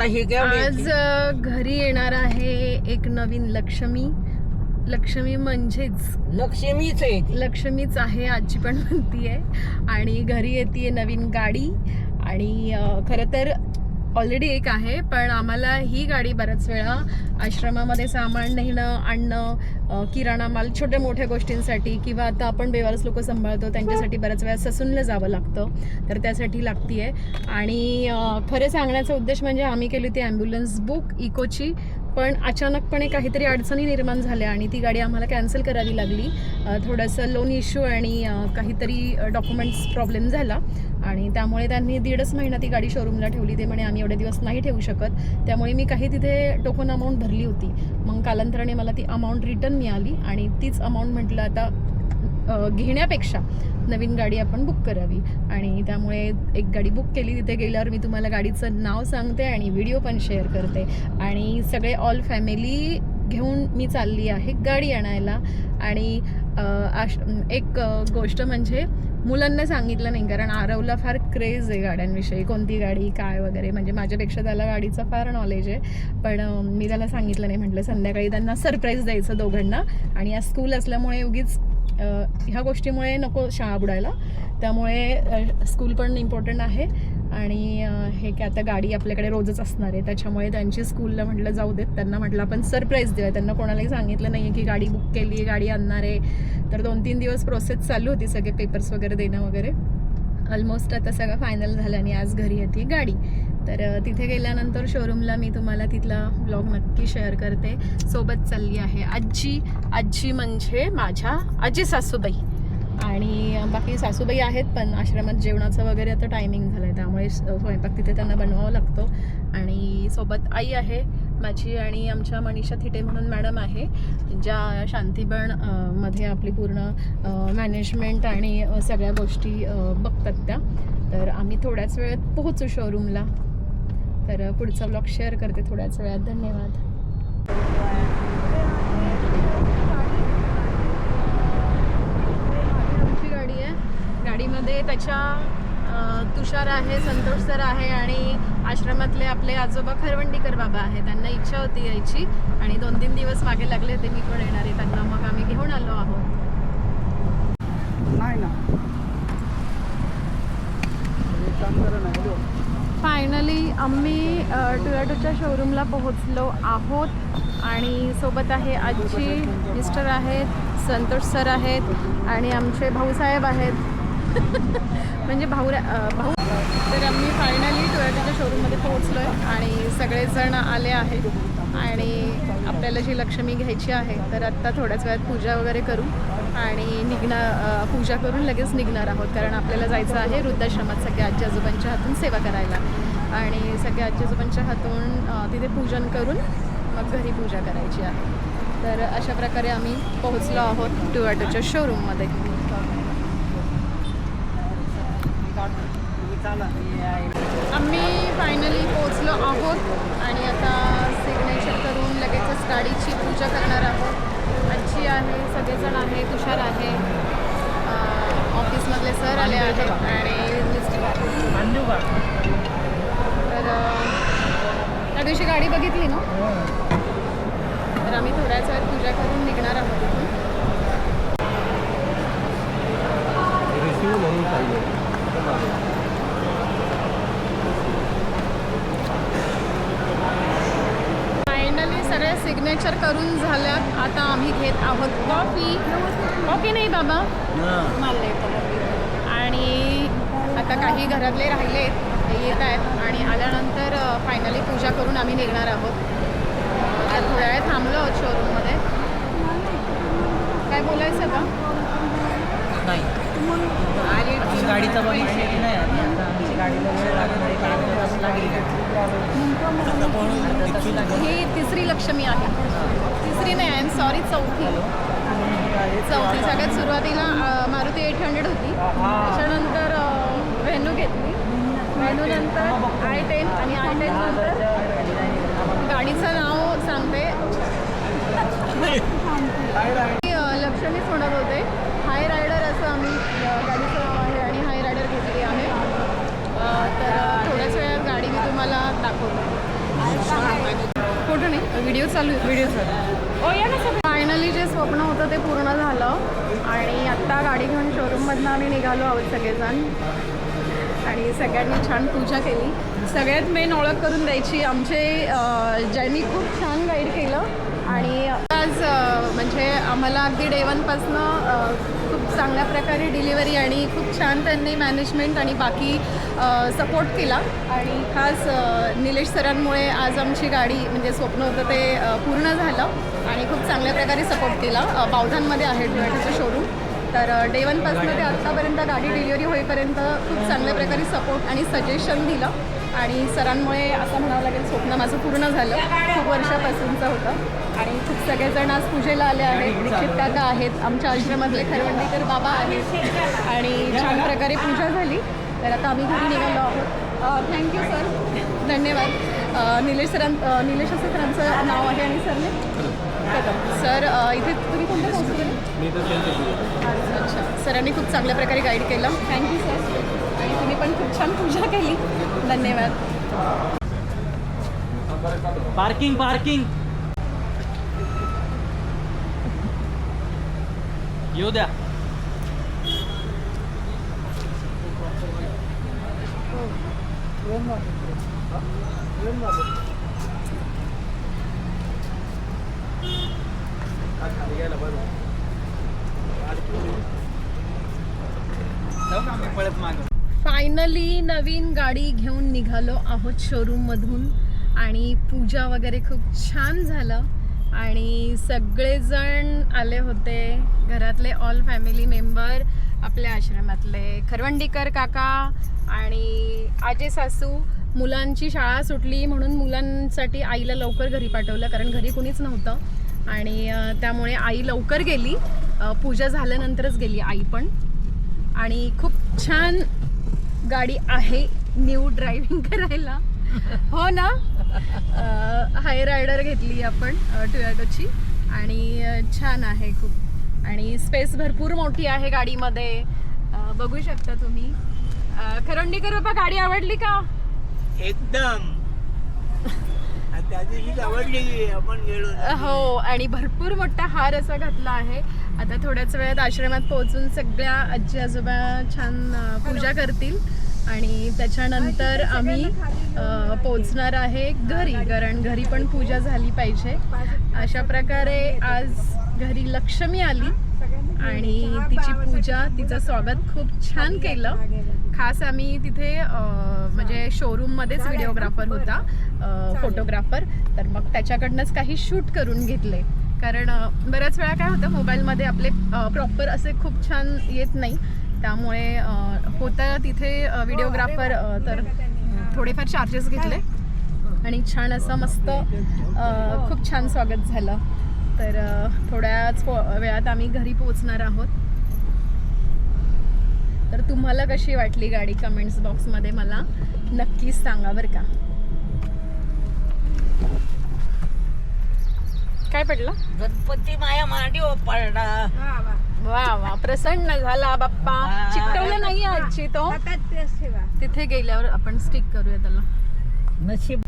हे आज घरी येणार आहे एक नवीन लक्ष्मी. लक्ष्मी म्हणजेच लक्ष्मीच आहे. लक्ष्मीच आहे आजी पण म्हणतीये. आणि घरी येते नवीन गाडी. आणि खरं तर ऑलरेडी एक आहे पण आम्हाला ही गाडी बऱ्याच वेळा आश्रमामध्ये सामान नेणं आणणं किराणा माल छोट्या मोठ्या गोष्टींसाठी किंवा आता आपण बेवारस लोक सांभाळतो त्यांच्यासाठी बऱ्याच वेळा ससूनला जावं लागतं तर त्यासाठी लागतीये. आणि खरं सांगण्याचा उद्देश म्हणजे आम्ही केली होती ॲम्ब्युलन्स बुक इकोची पण अचानकपणे काहीतरी अडचणी निर्माण झाल्या आणि ती गाडी आम्हाला कॅन्सल करावी लागली. थोडंसं लोन इश्यू आणि काहीतरी डॉक्युमेंट्स प्रॉब्लेम झाला आणि त्यामुळे त्यांनी दीडच महिना ती गाडी शोरूमला ठेवली. ते म्हणे आम्ही एवढे दिवस नाही ठेवू शकत. त्यामुळे मी काही तिथे टोकन अमाऊंट भरली होती. मग कालांतराने मला ती अमाऊंट रिटर्न मिळाली आणि तीच अमाऊंट म्हटलं आता घेण्यापेक्षा नवीन गाडी आपण बुक करावी. आणि त्यामुळे एक गाडी बुक केली तिथे गेल्यावर मी तुम्हाला गाडीचं नाव सांगते आणि व्हिडिओ पण शेअर करते. आणि सगळे ऑल फॅमिली घेऊन मी चालली आहे गाडी आणायला. आणि आश एक गोष्ट म्हणजे मुलांना सांगितलं नाही कारण आरवला फार क्रेज आहे गाड्यांविषयी. कोणती गाडी काय वगैरे म्हणजे माझ्यापेक्षा त्याला गाडीचं फार नॉलेज आहे. पण मी त्याला सांगितलं नाही म्हटलं संध्याकाळी त्यांना सरप्राईज द्यायचं दोघांना. आणि आज स्कूल असल्यामुळे उगीच ह्या गोष्टीमुळे नको शाळा बुडायला. त्यामुळे स्कूल पण इम्पॉर्टंट आहे. आणि हे काय आता गाडी आपल्याकडे रोजच असणार आहे. त्याच्यामुळे त्यांची स्कूलला म्हटलं जाऊ देत. त्यांना म्हटलं आपण सरप्राईज देऊया. त्यांना कोणालाही सांगितलं नाही आहे की गाडी बुक केली आहे गाडी आणणार आहे. तर दोन तीन दिवस प्रोसेस चालू होती. सगळे पेपर्स वगैरे देणं वगैरे. ऑलमोस्ट आता सगळं फायनल झालं आणि आज घरी येते गाडी. तर तिथे गेल्यानंतर शोरूमला मी तुम्हाला तिथला ब्लॉग नक्की शेअर करते. सोबत चालली आहे आजी आजी म्हणजे माझ्या आजी सासूबाई. आणि बाकी सासूबाई आहेत पण आश्रमात जेवणाचं वगैरे आता टायमिंग झालं आहे त्यामुळे स्वयंपाक तिथे त्यांना बनवावा लागतो. आणि सोबत आई आहे माझी आणि आमच्या मनीषा थिटे म्हणून मॅडम आहे. ज्या शांतीबणमध्ये आपली पूर्ण मॅनेजमेंट आणि सगळ्या गोष्टी बघतात त्या. तर आम्ही थोड्याच वेळात पोहोचू शोरूमला तर पुढचा ब्लॉग शेअर करते थोड्याच वेळात. धन्यवाद. आमची गाडी आहे. गाडीमध्ये त्याच्या तुषार आहे संतोष सर आहे आणि आश्रमातले आपले आजोबा खरवंडीकर बाबा आहे. त्यांना इच्छा होती यायची आणि दोन तीन दिवस मागे लागले होते मी पण येणार आहे. त्यांना मग आम्ही घेऊन आलो आहोत. नाही ना एक काम करा ना हॅलो फायनली आम्ही टोयोटोच्या शोरूमला पोहोचलो आहोत. आणि सोबत आहे आजी मिस्टर आहेत संतोष सर आहेत आणि आमचे भाऊसाहेब आहेत. म्हणजे भाऊ भाऊ तर आम्ही फायनली टोयटाच्या शोरूममध्ये पोहोचलो आहे आणि सगळेजण आले आहेत. आणि आपल्याला जी लक्ष्मी घ्यायची आहे तर आत्ता थोड्याच वेळात पूजा वगैरे करू आणि निघणार पूजा करून लगेच निघणार आहोत. कारण आपल्याला जायचं आहे वृद्धाश्रमात सगळ्या आजी आजोबांच्या हातून सेवा करायला. आणि सगळ्या आजी आजोबांच्या हातून तिथे पूजन करून मग घरी पूजा करायची आहे. तर अशा प्रकारे आम्ही पोहोचलो आहोत टोयोटोच्या शोरूममध्ये चाला आम्ही फायनली पोहोचलो आहोत आणि आता सिग्नेचर करून लगेचच गाडीची पूजा करणार आहोत. आजी आहे सगळेजण आहे तुषार आहे. ऑफिसमधले सर आले आहेत आणि तर त्या दिवशी गाडी बघितली ना? तर आम्ही थोड्याच वेळात पूजा करून निघणार आहोत इथून रिसिव्ह म्हणून पाहिजे फायनली सगळे सिग्नेचर करून झाल्यात. आता आम्ही घेत आहोत कॉफी कॉफी नाही बाबा? आणि आता काही घरातले राहिले ते येत आहेत. आणि आल्यानंतर फायनली पूजा करून आम्ही निघणार आहोत. आता थोड्या वेळ थांबलो आहोत शोरूममध्ये काय बोलायचं का नाही. गाडीचा बघितलेली नाही आता आमची लागणार आहे तास लागेल. लागेल ही तिसरी लक्ष्मी आहे. तिसरी नाही आय एम सॉरी चौथी. चौथी सगळ्यात सुरुवातीला मारुती एट हंड्रेड होती. त्याच्यानंतर व्हेन्यू घेतली. व्हेन्यू नंतर आय टेन आणि आय टेन नंतर गाडीचं नाव सांगते. लक्ष्मीच म्हणत होते. हाय रायडर असं आम्ही गाडीचं नाव आहे आणि हाय रायडर घेतली आहे अ, तर अ, थोड्याच वेळात गाडी मी तुम्हाला दाखवते व्हिडिओ चालू व्हिडिओ चालू ओ या ना फायनली जे स्वप्न होतं ते पूर्ण झालं आणि आत्ता गाडी घेऊन शोरूममधनं आम्ही निघालो आहोत सगळेजण. आणि सगळ्यांनी छान पूजा केली. सगळ्यात मेन ओळख करून द्यायची आमचे ज्यांनी खूप छान गाईड केलं. आणि आज म्हणजे आम्हाला अगदी डे वनपासनं खूप चांगल्या प्रकारे डिलिव्हरी आणि खूप छान त्यांनी मॅनेजमेंट आणि बाकी सपोर्ट केला. आणि खास निलेश सरांमुळे आज आमची गाडी म्हणजे स्वप्न होतं ते पूर्ण झालं. आणि खूप चांगल्या प्रकारे सपोर्ट केला. पावधानमध्ये आहे टोयटाचं शोरूम तर डे वनपासून ते आत्तापर्यंत गाडी डिलिव्हरी होईपर्यंत खूप चांगल्या प्रकारे सपोर्ट आणि सजेशन दिलं. आणि सरांमुळे असं म्हणावं लागेल स्वप्न माझं पूर्ण झालं. खूप वर्षापासूनचं होतं. आणि खूप सगळेजण आज पूजेला आले आहेत. दीक्षित काका आहेत. आमच्या आश्रमातले खरवंडीकर बाबा आहेत. आणि छान प्रकारे पूजा झाली. तर आता आम्ही घरी निघालो आहोत. थँक्यू सर धन्यवाद. निलेश सरां निलेश असं सरांचं नाव आहे आणि सरने? सर इथे तुम्ही कोणत्या संस्थेतून मी तर त्यांचे अच्छा. सरांनी खूप चांगल्या प्रकारे गाईड केलं. थँक्यू सर आणि तुम्ही पण खूप छान पूजा केली. धन्यवाद. पार्किंग पार्किंग येऊ द्या. जाऊ का पळत माग. फायनली नवीन गाडी घेऊन निघालो आहोत शोरूममधून आणि पूजा वगैरे खूप छान झालं. आणि सगळेजण आले होते. घरातले ऑल फॅमिली मेंबर आपल्या आश्रमातले खरवंडीकर काका आणि आजे सासू. मुलांची शाळा सुटली म्हणून मुलांसाठी आईला लवकर घरी पाठवलं कारण घरी कुणीच नव्हतं. आणि त्यामुळे आई लवकर गेली. पूजा झाल्यानंतरच गेली आई पण. आणि खूप छान गाडी आहे न्यू ड्रायव्हिंग करायला. हो ना? हाय रायडर घेतली आपण टोयोटोची आणि छान आहे खूप. आणि स्पेस भरपूर मोठी आहे गाडीमध्ये. बघू शकता तुम्ही. करंडीकर बाबा गाडी आवडली का? एकदम. हो आणि भरपूर मोठा हार असा घातला आहे. आता थोड्याच वेळात आश्रमात पोहोचून सगळ्या आजी आजोबा छान पूजा करतील. आणि त्याच्यानंतर आम्ही अ, पोहोचणार आहे घरी कारण घरी पण पूजा झाली पाहिजे. अशा प्रकारे आज घरी लक्ष्मी आली. आणि तिची पूजा तिचं स्वागत खूप छान केलं. खास आम्ही तिथे म्हणजे शोरूममध्येच व्हिडिओग्राफर होता फोटोग्राफर तर मग त्याच्याकडनंच काही शूट करून घेतले. कारण बऱ्याच वेळा काय होतं मोबाईलमध्ये आपले प्रॉपर असे खूप छान येत नाही. त्यामुळे होतं तिथे व्हिडिओग्राफर तर थोडेफार चार्जेस घेतले. आणि छान असं मस्त खूप छान स्वागत झालं. तर थोड्याच वेळात आम्ही घरी पोहोचणार आहोत. तर तुम्हाला कशी वाटली गाडी कमेंट्स बॉक्समध्ये मला नक्कीच सांगा बरं का. काय पडलं? गणपती माया मांडी पडला. वा वा. प्रसन्न झाला बाप्पा. चिकटवलं नाही आजची तो. तिथे गेल्यावर आपण स्टिक करूया त्याला. नशीब